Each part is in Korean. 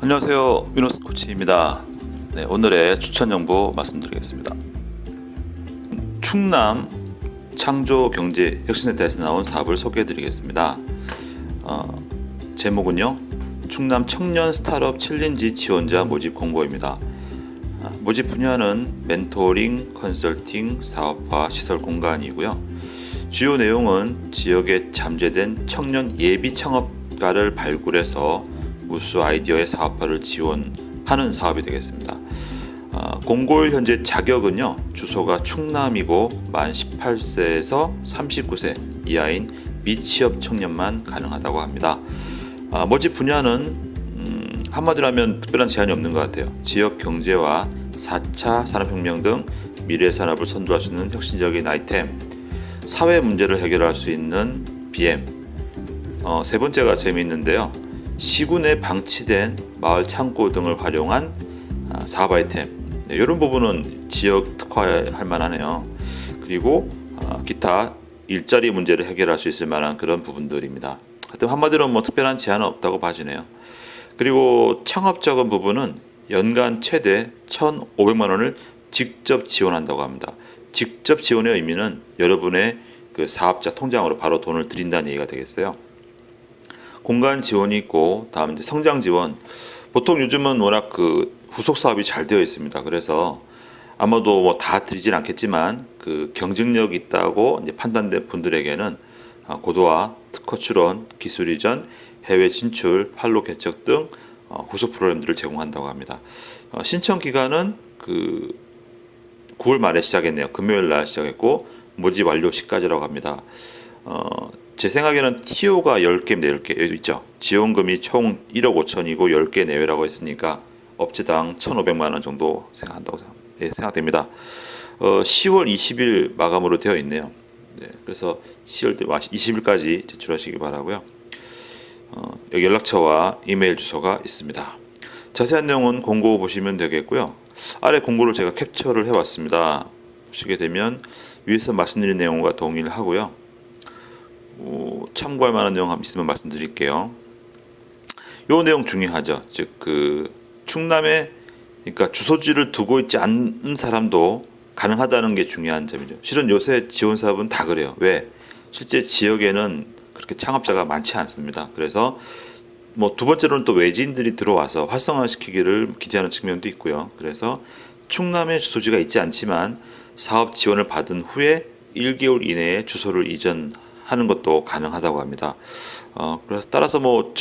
안녕하세요. 위너스 코치입니다. 네, 오늘의 추천 정보 말씀드리겠습니다. 충남 창조경제혁신센터에서 나온 사업을 소개해드리겠습니다. 어, 제목은요. 충남 청년 스타트업 챌린지 지원자 모집 공고입니다. 아, 모집 분야는 멘토링, 컨설팅, 사업화, 시설 공간이고요. 주요 내용은 지역에 잠재된 청년 예비 창업가를 발굴해서 우수 아이디어의 사업화를 지원하는 사업이 되겠습니다. 아, 공고일 현재 자격은요 주소가 충남이고 만 18세에서 39세 이하인 미취업 청년만 가능하다고 합니다. 아, 모집 분야는 음, 한마디로 하면 특별한 제한이 없는 것 같아요. 지역 경제와 4차 산업혁명 등 미래 산업을 선도할 수 있는 혁신적인 아이템, 사회 문제를 해결할 수 있는 BM. 어, 세 번째가 재미있는데요. 시군에 방치된 마을 창고 등을 활용한 아, 사업 아이템. 네, 이런 부분은 지역 특화할 만하네요. 그리고 아, 기타 일자리 문제를 해결할 수 있을 만한 그런 부분들입니다. 하여튼 한마디로 뭐 특별한 제한은 없다고 봐지네요. 그리고 창업 자금 부분은 연간 최대 1,500만 원을 직접 지원한다고 합니다. 직접 지원의 의미는 여러분의 그 사업자 통장으로 바로 돈을 드린다는 얘기가 되겠어요. 공간 지원이 있고 다음 이제 성장 지원. 보통 요즘은 워낙 그 후속 사업이 잘 되어 있습니다. 그래서 아마도 뭐 다 드리진 않겠지만 그 경쟁력 있다고 이제 판단된 분들에게는 아, 고도화, 특허 출원, 기술 이전, 해외 진출, 판로 개척 등 어, 후속 프로그램들을 제공한다고 합니다. 어, 신청 기간은 그 9월 말에 시작했네요. 금요일 날 시작했고 모집 완료 시까지라고 합니다. 어, 제 생각에는 TO가 10개입니다. 10개. 여기 있죠. 지원금이 총 1억 5천이고 10개 내외라고 했으니까 업체당 1,500만 원 정도 생각한다고 생각- 예, 생각됩니다. 어, 10월 20일 마감으로 되어 있네요. 네, 그래서 10월 20일까지 제출하시기 바라고요. 어, 여기 연락처와 이메일 주소가 있습니다. 자세한 내용은 공고 보시면 되겠고요. 아래 공고를 제가 캡처를 해왔습니다. 보시게 되면 위에서 말씀드린 내용과 동일하고요. 어, 참고할 만한 내용 있으면 말씀드릴게요. 요 내용 중요하죠. 즉 그 충남에 그러니까 주소지를 두고 있지 않은 사람도 가능하다는 게 중요한 점이죠. 실은 요새 지원 사업은 다 그래요. 왜? 실제 지역에는 그렇게 창업자가 많지 않습니다. 그래서 뭐 두 번째로는 또 외지인들이 들어와서 활성화시키기를 기대하는 측면도 있고요. 그래서 충남에 주소지가 있지 않지만 사업 지원을 받은 후에 1개월 이내에 주소를 이전 하는 것도 가능하다고 합니다. 어, 그래서 따라서 뭐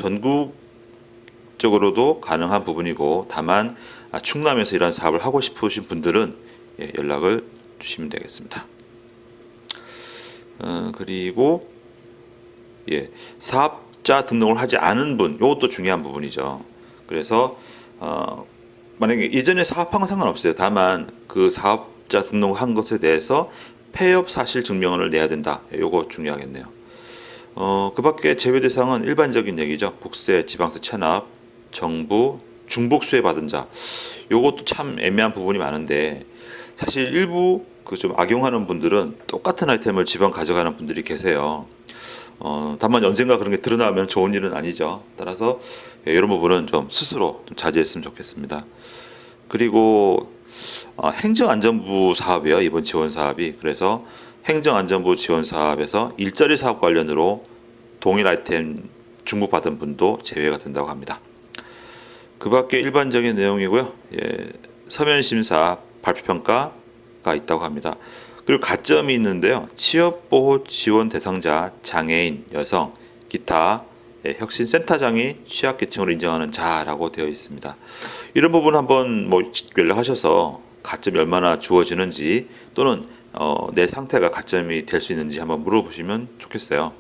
전국적으로도 가능한 부분이고 다만 아, 충남에서 이런 사업을 하고 싶으신 분들은 예, 연락을 주시면 되겠습니다. 어, 그리고 예, 사업자 등록을 하지 않은 분, 이것도 중요한 부분이죠. 그래서 어, 만약에 예전에 사업한 건 상관없어요. 다만 그 사업자 등록한 것에 대해서 폐업 사실 증명을 내야 된다. 요거 중요하겠네요. 어, 그 밖에 제외 대상은 일반적인 얘기죠. 국세, 지방세 체납, 정부, 중복 수혜 받은 자. 요것도 참 애매한 부분이 많은데 사실 일부 그 좀 악용하는 분들은 똑같은 아이템을 지방 가져가는 분들이 계세요. 어, 다만 언젠가 그런 게 드러나면 좋은 일은 아니죠. 따라서 예, 이런 부분은 좀 스스로 좀 자제했으면 좋겠습니다. 그리고 어, 행정안전부 사업이에요. 이번 지원 사업이. 그래서 행정안전부 지원 사업에서 일자리 사업 관련으로 동일 아이템 중복받은 분도 제외가 된다고 합니다. 그 밖에 일반적인 내용이고요. 예, 서면 심사, 발표 평가가 있다고 합니다. 그리고 가점이 있는데요. 취업 보호 지원 대상자, 장애인, 여성, 기타 예, 혁신센터장이 취약계층으로 인정하는 자라고 되어 있습니다. 이런 부분 한번 뭐 연락하셔서 가점이 얼마나 주어지는지 또는 어, 내 상태가 가점이 될 수 있는지 한번 물어보시면 좋겠어요.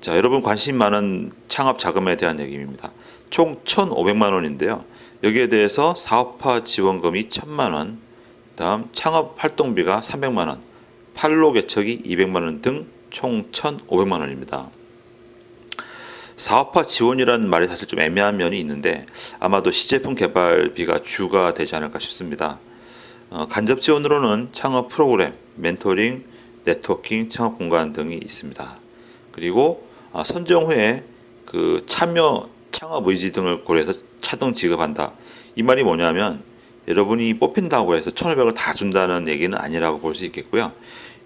자, 여러분 관심 많은 창업 자금에 대한 얘기입니다. 총 1,500만 원인데요. 여기에 대해서 사업화 지원금이 1,000만 원, 다음 창업 활동비가 300만 원, 판로 개척이 200만 원 등 총 1,500만 원입니다. 사업화 지원이라는 말이 사실 좀 애매한 면이 있는데 아마도 시제품 개발비가 주가 되지 않을까 싶습니다. 어, 간접 지원으로는 창업 프로그램, 멘토링, 네트워킹, 창업 공간 등이 있습니다. 그리고 아, 선정 후에 그 참여 창업 의지 등을 고려해서 차등 지급한다. 이 말이 뭐냐면 여러분이 뽑힌다고 해서 1,500을 다 준다는 얘기는 아니라고 볼 수 있겠고요.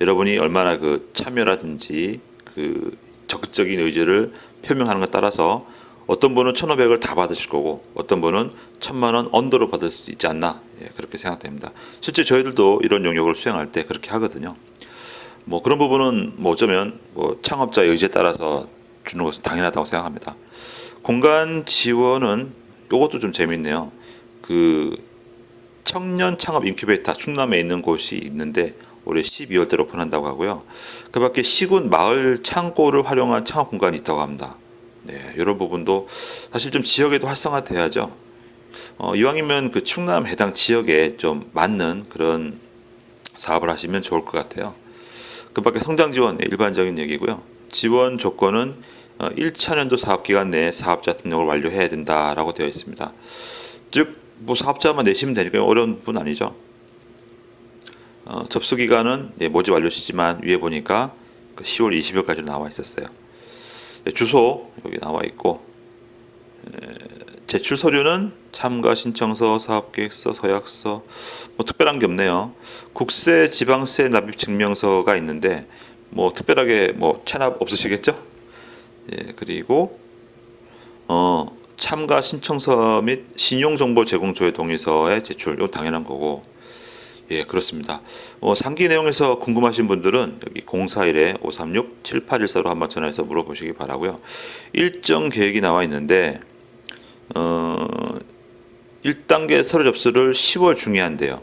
여러분이 얼마나 그 참여라든지 그 적극적인 의지를 표명하는 것 따라서 어떤 분은 1,500을 다 받으실 거고 어떤 분은 1,000만 원 언더로 받을 수 있지 않나 예, 그렇게 생각됩니다. 실제 저희들도 이런 용역을 수행할 때 그렇게 하거든요. 뭐 그런 부분은 뭐 어쩌면 뭐 창업자의 의지에 따라서 주는 것은 당연하다고 생각합니다. 공간 지원은 이것도 좀 재밌네요. 그 청년 창업 인큐베이터 충남에 있는 곳이 있는데 올해 12월 달 오픈한다고 하고요. 그 밖에 시군 마을 창고를 활용한 창업 공간이 있다고 합니다. 네, 이런 부분도 사실 좀 지역에도 활성화돼야죠. 어, 이왕이면 그 충남 해당 지역에 좀 맞는 그런 사업을 하시면 좋을 것 같아요. 그 밖에 성장 지원 네, 일반적인 얘기고요. 지원 조건은 어, 1차 년도 사업 기간 내에 사업자 등록을 완료해야 된다라고 되어 있습니다. 즉 뭐 사업자만 내시면 되니까 어려운 분 아니죠. 어, 접수 기간은 예, 모집 완료 시지만 위에 보니까 그 10월 20일까지 나와 있었어요. 예, 주소 여기 나와 있고 에, 제출 서류는 참가 신청서, 사업계획서, 서약서 뭐 특별한 게 없네요. 국세, 지방세 납입 증명서가 있는데 뭐 특별하게 뭐 체납 없으시겠죠? 예, 그리고 어 참가 신청서 및 신용정보 제공조회 동의서의 제출, 이거 당연한 거고, 예, 그렇습니다. 어, 상기 내용에서 궁금하신 분들은 여기 041에 536-7814로 한번 전화해서 물어보시기 바라고요. 일정 계획이 나와 있는데, 어, 1단계 서류 접수를 10월 중에 한대요.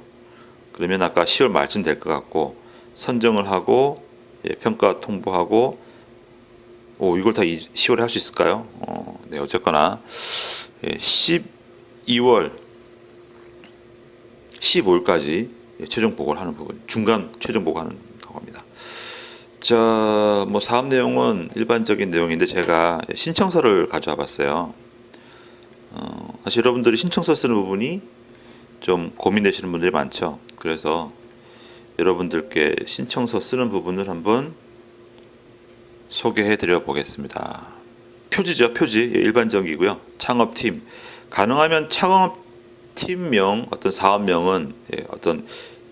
그러면 아까 10월 말쯤 될 것 같고, 선정을 하고, 예, 평가 통보하고, 오, 이걸 다 10월에 할 수 있을까요? 어, 네, 어쨌거나 예, 12월 15일까지 예, 최종 보고를 하는 부분, 중간 최종 보고하는 겁니다. 자, 뭐 사업 내용은 일반적인 내용인데 제가 신청서를 가져와 봤어요. 어, 사실 여러분들이 신청서 쓰는 부분이 좀 고민되시는 분들이 많죠. 그래서 여러분들께 신청서 쓰는 부분을 한번 소개해 드려 보겠습니다. 표지죠, 표지. 예, 일반적이고요. 창업팀. 가능하면 창업 팀명, 어떤 사업명은 예, 어떤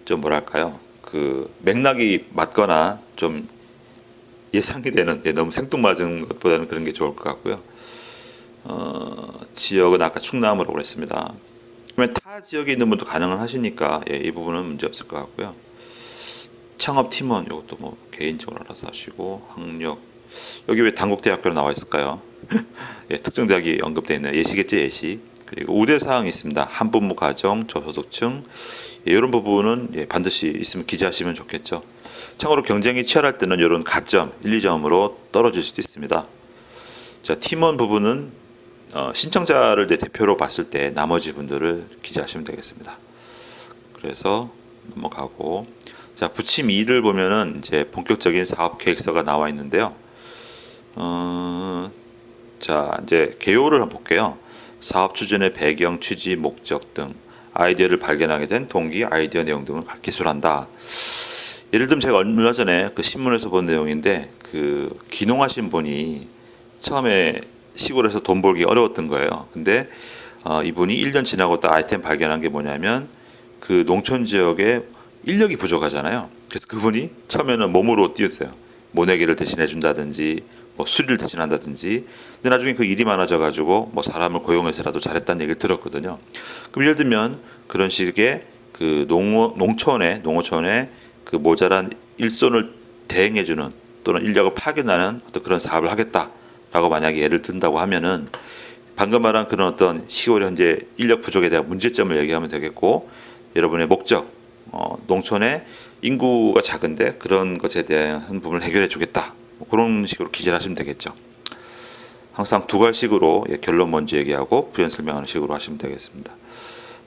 좀 뭐랄까요. 그 맥락이 맞거나 좀 예상이 되는 예, 너무 생뚱맞은 것보다는 그런 게 좋을 것 같고요. 어, 지역은 아까 충남으로 그랬습니다. 그러면 타 지역에 있는 분도 가능은 하시니까 예, 이 부분은 문제 없을 것 같고요. 창업 팀원 이것도 뭐 개인적으로 알아서 하시고 학력 여기 왜 단국대학교로 나와 있을까요? 예, 특정 대학이 언급되어 있는 예시겠죠 예시 그리고 우대 사항이 있습니다 한부모 가정 저소득층 예, 이런 부분은 예, 반드시 있으면 기재하시면 좋겠죠. 참고로 경쟁이 치열할 때는 이런 가점 1, 2점으로 떨어질 수도 있습니다. 자 팀원 부분은 어, 신청자를 내 대표로 봤을 때 나머지 분들을 기재하시면 되겠습니다. 그래서 넘어가고 자 부침 2를 보면은 이제 본격적인 사업 계획서가 나와 있는데요. 어, 자 이제 개요를 한번 볼게요. 사업 추진의 배경, 취지, 목적 등 아이디어를 발견하게 된 동기, 아이디어 내용 등을 기술한다. 예를 들면 제가 얼마 전에 그 신문에서 본 내용인데 그 기농하신 분이 처음에 시골에서 돈 벌기 어려웠던 거예요. 근데 어, 이분이 1년 지나고 딱 아이템 발견한 게 뭐냐면 그 농촌 지역에 인력이 부족하잖아요. 그래서 그분이 처음에는 몸으로 뛰었어요. 모내기를 대신해 준다든지 뭐 수리를 대신한다든지 근데 나중에 그 일이 많아져 가지고 뭐 사람을 고용해서라도 잘했다는 얘기를 들었거든요. 그럼 예를 들면 그런 식의 그 농어, 농촌에 농어촌에 그 모자란 일손을 대행해 주는 또는 인력을 파견하는 어떤 그런 사업을 하겠다라고 만약에 예를 든다고 하면은 방금 말한 그런 어떤 시골 현재 인력 부족에 대한 문제점을 얘기하면 되겠고 여러분의 목적 어, 농촌의 인구가 작은데 그런 것에 대한 부분을 해결해 주겠다. 뭐 그런 식으로 기재를 하시면 되겠죠. 항상 두 갈식으로 예, 결론 먼저 얘기하고 부연 설명하는 식으로 하시면 되겠습니다.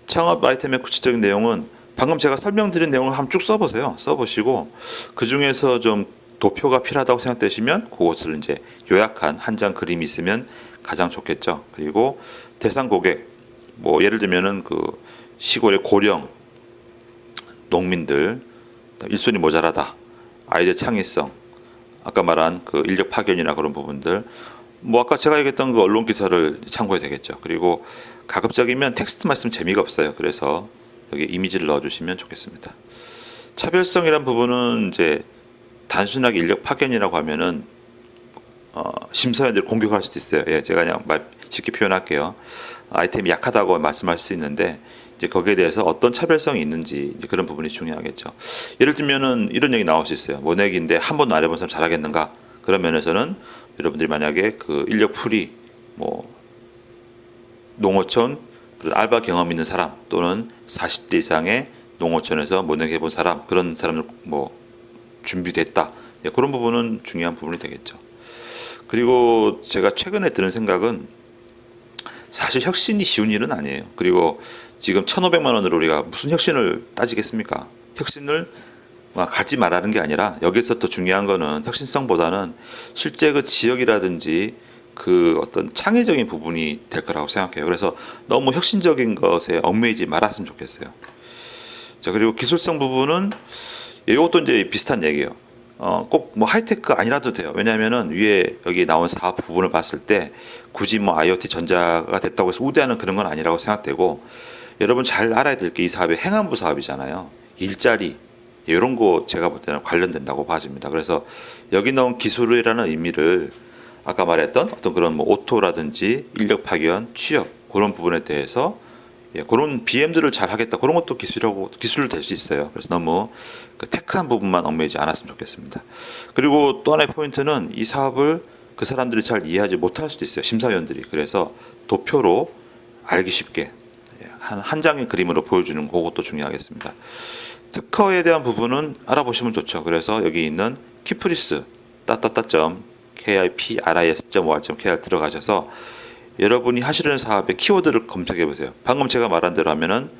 창업 아이템의 구체적인 내용은 방금 제가 설명드린 내용을 한번 쭉 써보세요. 써보시고 그 중에서 좀 도표가 필요하다고 생각되시면 그것을 이제 요약한 한 장 그림이 있으면 가장 좋겠죠. 그리고 대상 고객 뭐 예를 들면은 그 시골의 고령 농민들 일손이 모자라다 아이들 창의성 아까 말한 그 인력 파견이나 그런 부분들 뭐 아까 제가 얘기했던 그 언론 기사를 참고해야 되겠죠. 그리고 가급적이면 텍스트만 쓰면 재미가 없어요. 그래서 여기 이미지를 넣어주시면 좋겠습니다. 차별성이란 부분은 이제 단순하게 인력 파견이라고 하면은 어, 심사위원들 공격할 수도 있어요. 예, 제가 그냥 말 쉽게 표현할게요. 아이템이 약하다고 말씀할 수 있는데 이제 거기에 대해서 어떤 차별성이 있는지 그런 부분이 중요하겠죠. 예를 들면은 이런 얘기 나올 수 있어요. 모내기인데 한 번도 안 해본 사람 잘하겠는가? 그런 면에서는 여러분들이 만약에 그 인력 풀이 뭐 농어촌 알바 경험 있는 사람 또는 40대 이상의 농어촌에서 모내기 해본 사람 그런 사람들 뭐 준비됐다. 예, 그런 부분은 중요한 부분이 되겠죠. 그리고 제가 최근에 드는 생각은 사실 혁신이 쉬운 일은 아니에요. 그리고 지금 1,500만 원으로 우리가 무슨 혁신을 따지겠습니까? 혁신을 막 갖지 말라는 게 아니라 여기서 더 중요한 거는 혁신성보다는 실제 그 지역이라든지 그 어떤 창의적인 부분이 될 거라고 생각해요. 그래서 너무 혁신적인 것에 얽매이지 말았으면 좋겠어요. 자 그리고 기술성 부분은 이것도 이제 비슷한 얘기예요. 어, 꼭 뭐 하이테크 아니라도 돼요. 왜냐하면은 위에 여기 나온 사업 부분을 봤을 때 굳이 뭐 IoT 전자가 됐다고 해서 우대하는 그런 건 아니라고 생각되고 여러분 잘 알아야 될 게 이 사업이 행안부 사업이잖아요. 일자리 이런 거 제가 볼 때는 관련된다고 봐집니다. 그래서 여기 나온 기술이라는 의미를 아까 말했던 어떤 그런 뭐 오토라든지 인력 파견, 취업 그런 부분에 대해서 예, 그런 BM들을 잘 하겠다 그런 것도 기술이라고 기술로 될 수 있어요. 그래서 너무 그 테크한 부분만 얽매이지 않았으면 좋겠습니다. 그리고 또 하나의 포인트는 이 사업을 그 사람들이 잘 이해하지 못할 수도 있어요. 심사위원들이 그래서 도표로 알기 쉽게 예, 한, 한 장의 그림으로 보여주는 그것도 중요하겠습니다. 특허에 대한 부분은 알아보시면 좋죠. 그래서 여기 있는 키프리스 따따따점 kipris.or.kr 들어가셔서 여러분이 하시려는 사업의 키워드를 검색해 보세요. 방금 제가 말한 대로 하면은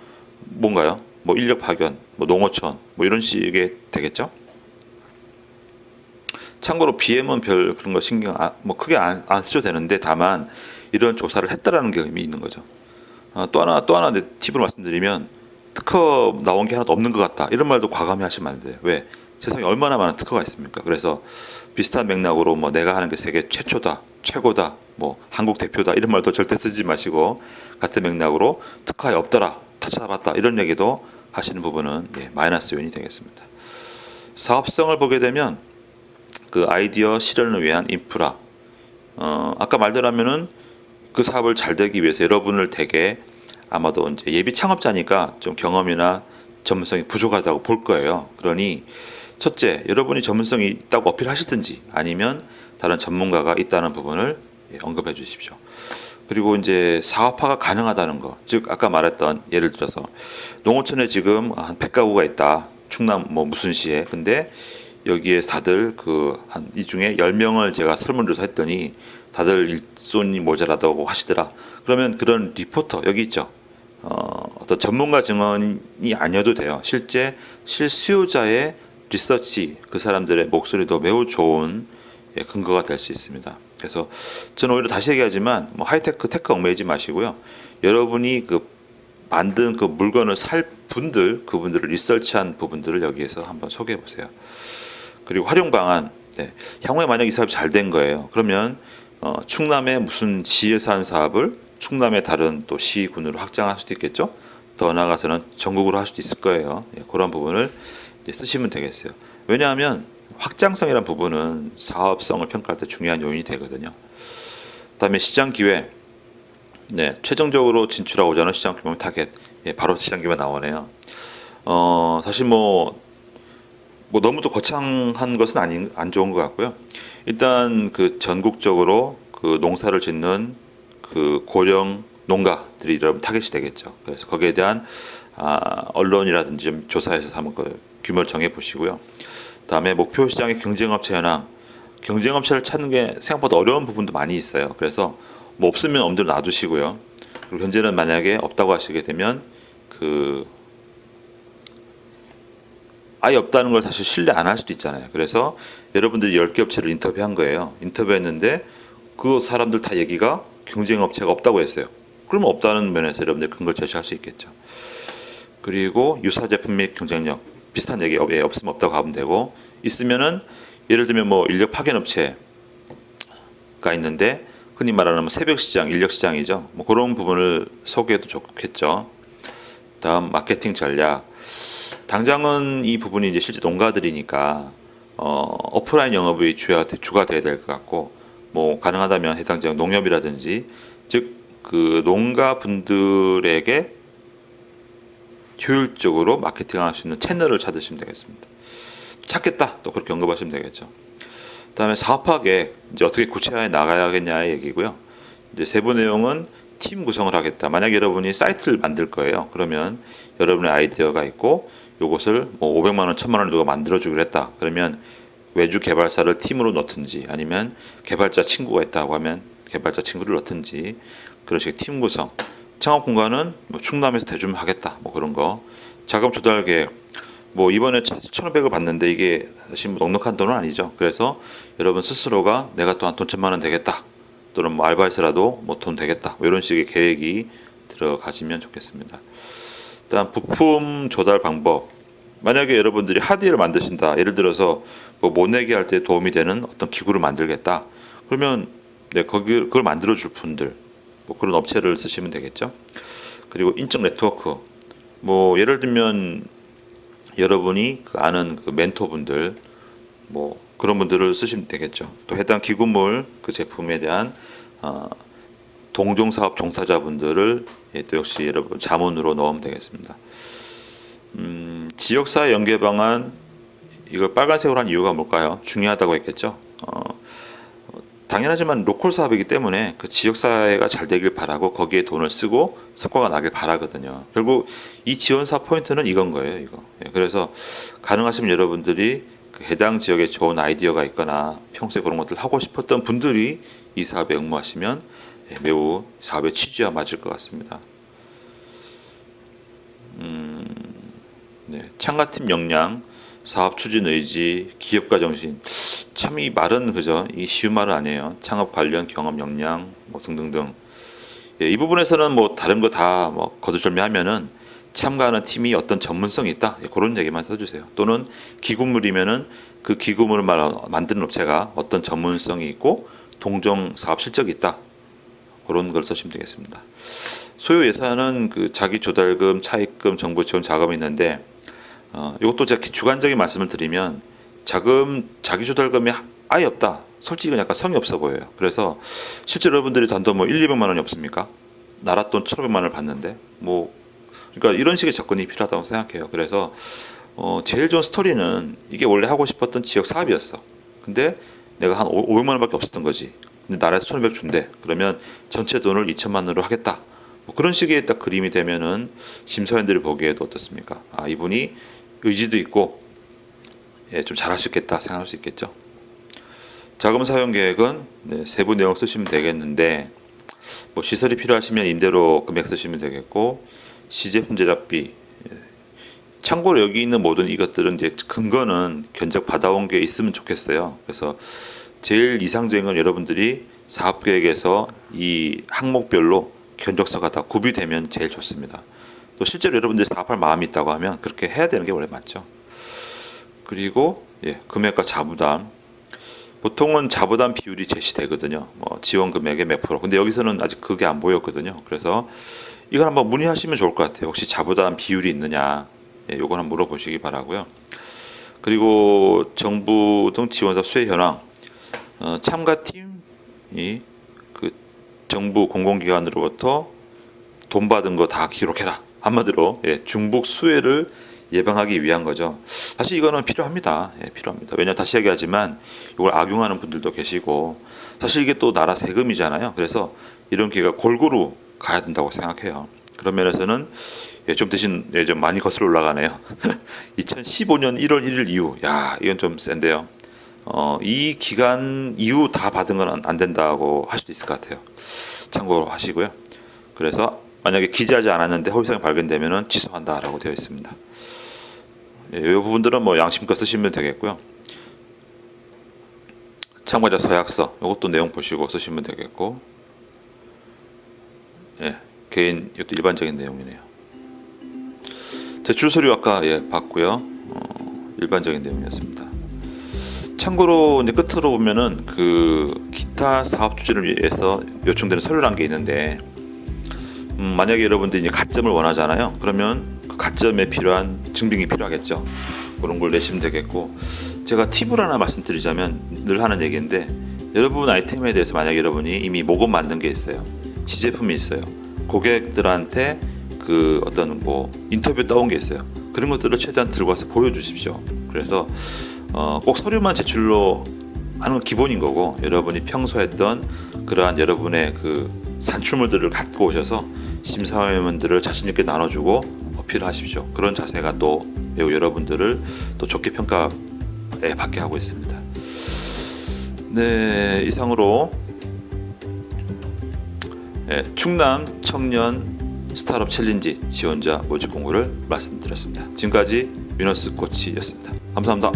뭔가요? 뭐 인력 파견, 뭐 농어촌, 뭐 이런 식의 되겠죠? 참고로 BM은 별 그런 거 신경 안, 뭐 크게 안, 안 쓰셔도 되는데 다만 이런 조사를 했다라는 게 의미 있는 거죠. 어, 또 하나 또 하나 내 팁을 말씀드리면 특허 나온 게 하나도 없는 것 같다 이런 말도 과감히 하시면 안 돼요. 왜? 세상에 얼마나 많은 특허가 있습니까? 그래서 비슷한 맥락으로 뭐 내가 하는 게 세계 최초다, 최고다, 뭐 한국 대표다 이런 말도 절대 쓰지 마시고 같은 맥락으로 특허에 없더라, 다 찾아봤다 이런 얘기도 하시는 부분은 예, 마이너스 요인이 되겠습니다. 사업성을 보게 되면 그 아이디어 실현을 위한 인프라, 어, 아까 말대로 하면은 그 사업을 잘 되기 위해서 여러분을 되게 아마도 이제 예비 창업자니까 좀 경험이나 전문성이 부족하다고 볼 거예요. 그러니 첫째, 여러분이 전문성이 있다고 어필하시든지 아니면 다른 전문가가 있다는 부분을 예, 언급해 주십시오. 그리고 이제 사업화가 가능하다는 거, 즉 아까 말했던 예를 들어서 농어촌에 지금 한 100가구가 있다. 충남 뭐 무슨 시에. 근데 여기에 다들 그 한 이 중에 10명을 제가 설문조사 했더니 다들 일손이 모자라다고 하시더라. 그러면 그런 리포터 여기 있죠. 어, 어떤 전문가 증언이 아니어도 돼요. 실제 실수요자의 리서치 그 사람들의 목소리도 매우 좋은 예, 근거가 될 수 있습니다. 그래서 저는 오히려 다시 얘기하지만 뭐 하이테크 테크 얽매이지 마시고요. 여러분이 그 만든 그 물건을 살 분들 그분들을 리서치한 부분들을 여기에서 한번 소개해 보세요. 그리고 활용 방안. 네. 향후에 만약 이 사업이 잘 된 거예요. 그러면 어, 충남의 무슨 시에서 한 사업을 충남의 다른 또 시군으로 확장할 수도 있겠죠. 더 나아가서는 전국으로 할 수도 있을 거예요. 예, 그런 부분을 쓰시면 되겠어요. 왜냐하면 확장성이란 부분은 사업성을 평가할 때 중요한 요인이 되거든요. 그다음에 시장 기회. 네, 최종적으로 진출하고자 하는 시장 규모 타겟. 예, 바로 시장 기회 나오네요. 어, 사실 뭐, 뭐 너무 또 거창한 것은 아닌 안 좋은 것 같고요. 일단 그 전국적으로 그 농사를 짓는 그 고령 농가들이 여러분 타겟이 되겠죠. 그래서 거기에 대한 아, 언론이라든지 좀 조사해서 한번 그 규모를 정해 보시고요. 다음에 목표 시장의 경쟁업체 현황, 경쟁업체를 찾는 게 생각보다 어려운 부분도 많이 있어요. 그래서 뭐 없으면 엄대로 놔두시고요. 그리고 현재는 만약에 없다고 하시게 되면 그 아예 없다는 걸 사실 신뢰 안 할 수도 있잖아요. 그래서 여러분들이 10개 업체를 인터뷰한 거예요. 인터뷰했는데 그 사람들 다 얘기가 경쟁 업체가 없다고 했어요. 그러면 없다는 면에서 여러분들 근거를 제시할 수 있겠죠. 그리고 유사 제품 및 경쟁력 비슷한 얘기 예, 없으면 없다고 하면 되고 있으면은 예를 들면 뭐 인력 파견 업체가 있는데 흔히 말하는 뭐 새벽 시장, 인력 시장이죠. 뭐 그런 부분을 소개해도 좋겠죠. 다음 마케팅 전략. 당장은 이 부분이 이제 실제 농가들이니까 어, 오프라인 영업이 주가 주가 돼야 될 것 같고 뭐 가능하다면 해당 지역 농협이라든지 즉 그 농가 분들에게 효율적으로 마케팅할 수 있는 채널을 찾으시면 되겠습니다. 찾겠다 또 그렇게 언급하시면 되겠죠. 그다음에 사업화 계획 이제 어떻게 구체화해 나가야겠냐의 얘기고요. 이제 세부 내용은 팀 구성을 하겠다. 만약 여러분이 사이트를 만들 거예요. 그러면 여러분의 아이디어가 있고 요것을 뭐 500만 원, 1000만 원을 누가 만들어 주기로 했다. 그러면 외주 개발사를 팀으로 넣든지 아니면 개발자 친구가 있다고 하면 개발자 친구를 넣든지 그런 식의 팀 구성. 창업 공간은 뭐 충남에서 대주문 하겠다. 뭐 그런 거. 자금 조달 계획. 뭐 이번에 1,500을 받는데 이게 사실 뭐 넉넉한 돈은 아니죠. 그래서 여러분 스스로가 내가 또 한 돈 천만 원 되겠다. 또는 뭐 알바해서라도 뭐 돈 되겠다. 뭐 이런 식의 계획이 들어가시면 좋겠습니다. 일단 부품 조달 방법. 만약에 여러분들이 하드웨어를 만드신다. 예를 들어서 뭐 모내기 할 때 도움이 되는 어떤 기구를 만들겠다. 그러면 네, 거기 그걸 만들어 줄 분들 뭐 그런 업체를 쓰시면 되겠죠. 그리고 인적 네트워크. 뭐 예를 들면 여러분이 그 아는 그 멘토분들 뭐 그런 분들을 쓰시면 되겠죠. 또 해당 기구물 그 제품에 대한 어, 동종 사업 종사자분들을 예, 또 역시 여러분 자문으로 넣으면 되겠습니다. 음, 지역사회 연계 방안 이걸 빨간색으로 한 이유가 뭘까요? 중요하다고 했겠죠. 어, 어, 당연하지만 로컬 사업이기 때문에 그 지역 사회가 잘 되길 바라고 거기에 돈을 쓰고 성과가 나길 바라거든요. 결국 이 지원사 포인트는 이건 거예요. 이거. 예, 그래서 가능하시면 여러분들이 그 해당 지역에 좋은 아이디어가 있거나 평소에 그런 것들 하고 싶었던 분들이 이 사업에 응모하시면 예, 매우 사업의 취지와 맞을 것 같습니다. 음, 네, 창가팀 역량, 사업 추진 의지, 기업가 정신. 참 이 말은 그죠? 이 쉬운 말은 아니에요. 창업 관련 경험 역량 뭐 등등등. 예, 이 부분에서는 뭐 다른 거 다 뭐 거두절미하면은 참가하는 팀이 어떤 전문성이 있다 예, 그런 얘기만 써주세요. 또는 기구물이면은 그 기구물을 말- 만드는 업체가 어떤 전문성이 있고 동종 사업 실적이 있다 그런 걸 쓰시면 되겠습니다. 소요 예산은 그 자기 조달금, 차입금, 정부 지원 자금이 있는데 어, 이것도 제가 주관적인 말씀을 드리면 자금 자기 조달금이 아예 없다. 솔직히 약간 성의 없어 보여요. 그래서 실제 여러분들이 단돈 뭐 1, 200만 원이 없습니까? 나라 돈 1,500만 원을 받는데 뭐 그러니까 이런 식의 접근이 필요하다고 생각해요. 그래서 어, 제일 좋은 스토리는 이게 원래 하고 싶었던 지역 사업이었어. 근데 내가 한 500만 원밖에 없었던 거지. 나라에서 1,500 준대. 그러면 전체 돈을 2천만 원으로 하겠다. 뭐 그런 식의 딱 그림이 되면은 심사위원들이 보기에도 어떻습니까? 아 이분이 의지도 있고 예, 좀 잘할 수 있겠다 생각할 수 있겠죠. 자금 사용 계획은 네, 세부 내용 쓰시면 되겠는데 뭐 시설이 필요하시면 임대료 금액 쓰시면 되겠고 시제품 제작비 예. 참고로 여기 있는 모든 이것들은 이제 근거는 견적 받아온 게 있으면 좋겠어요. 그래서 제일 이상적인 건 여러분들이 사업 계획에서 이 항목별로 견적서가 다 구비되면 제일 좋습니다. 또 실제로 여러분들이 사업할 마음이 있다고 하면 그렇게 해야 되는 게 원래 맞죠. 그리고 예, 금액과 자부담 보통은 자부담 비율이 제시되거든요. 뭐 지원 금액의 몇 프로. 근데 여기서는 아직 그게 안 보였거든요. 그래서 이걸 한번 문의하시면 좋을 것 같아요. 혹시 자부담 비율이 있느냐? 예, 요건 한번 물어보시기 바라고요. 그리고 정부 등 지원사 수혜 현황 어, 참가팀이 그 정부 공공기관으로부터 돈 받은 거 다 기록해라. 한마디로 예, 중복 수혜를 예방하기 위한 거죠. 사실 이거는 필요합니다. 예, 필요합니다. 왜냐 면 다시 얘기하지만 이걸 악용하는 분들도 계시고 사실 이게 또 나라 세금이잖아요. 그래서 이런 기회가 골고루 가야 된다고 생각해요. 그런 면에서는 예, 좀 대신 예, 좀 많이 거슬러 올라가네요. 2015년 1월 1일 이후, 야 이건 좀 센데요. 어, 이 기간 이후 다 받은 건 안 된다고 할 수도 있을 것 같아요. 참고로 하시고요. 그래서 만약에 기재하지 않았는데 허위사항이 발견되면은 취소한다라고 되어 있습니다. 예, 이 부분들은 뭐 양심껏 쓰시면 되겠고요. 참가자 서약서 이것도 내용 보시고 쓰시면 되겠고, 예, 개인 이것도 일반적인 내용이네요. 제출 서류 아까 예 봤고요. 어, 일반적인 내용이었습니다. 참고로 이제 끝으로 보면은 그 기타 사업 추진을 위해서 요청되는 서류란 게 있는데 음, 만약에 여러분들이 이제 가점을 원하잖아요. 그러면 그 가점에 필요한 증빙이 필요하겠죠. 그런 걸 내시면 되겠고 제가 팁을 하나 말씀드리자면 늘 하는 얘기인데 여러분 아이템에 대해서 만약에 여러분이 이미 모금 만든 게 있어요. 시제품이 있어요. 고객들한테 그 어떤 뭐 인터뷰 떠온 게 있어요. 그런 것들을 최대한 들고 와서 보여주십시오. 그래서 어, 꼭 서류만 제출로 하는 건 기본인 거고 여러분이 평소 했던 그러한 여러분의 그 산출물들을 갖고 오셔서 심사위원들을 자신 있게 나눠주고 어필하십시오. 그런 자세가 또 매우 여러분들을 또 좋게 평가에 받게 하고 있습니다. 네 이상으로 예, 충남 청년 스타트업 챌린지 지원자 모집 공고를 말씀드렸습니다. 지금까지 위너스 코치였습니다. 감사합니다.